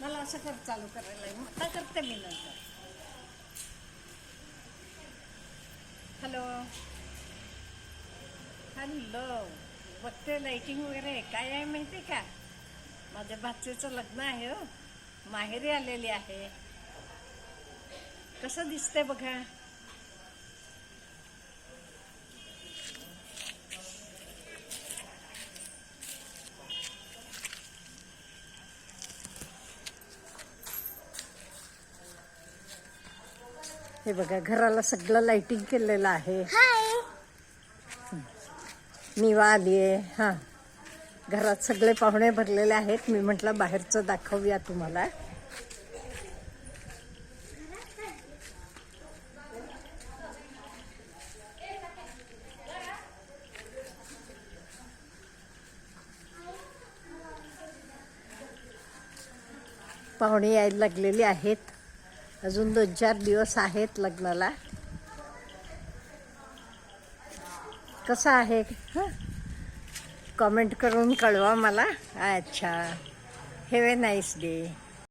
मला असं कर चालू करायला आहे. आता करते मी नंतर. हॅलो हॅलो बघते लाईटिंग वगैरे. काय आहे माहिती आहे का? माझ्या भाचेचं लग्न आहे हो. माहेरी आलेली आहे. कसं दिसतंय बघा? हे बघा घराला सगळं लाइटिंग केलेलं आहे. निवा आली आहे हां. घरात सगळे पाहुणे भरलेले आहेत. मी म्हटलं बाहेरचं दाखवूया तुम्हाला. पाहुणे यायला लागलेली आहेत. अजून दोन चार दिवस आहेत लग्नाला. कसं आहे? हां? कमेंट करून कळवा मला. अच्छा. Have a nice day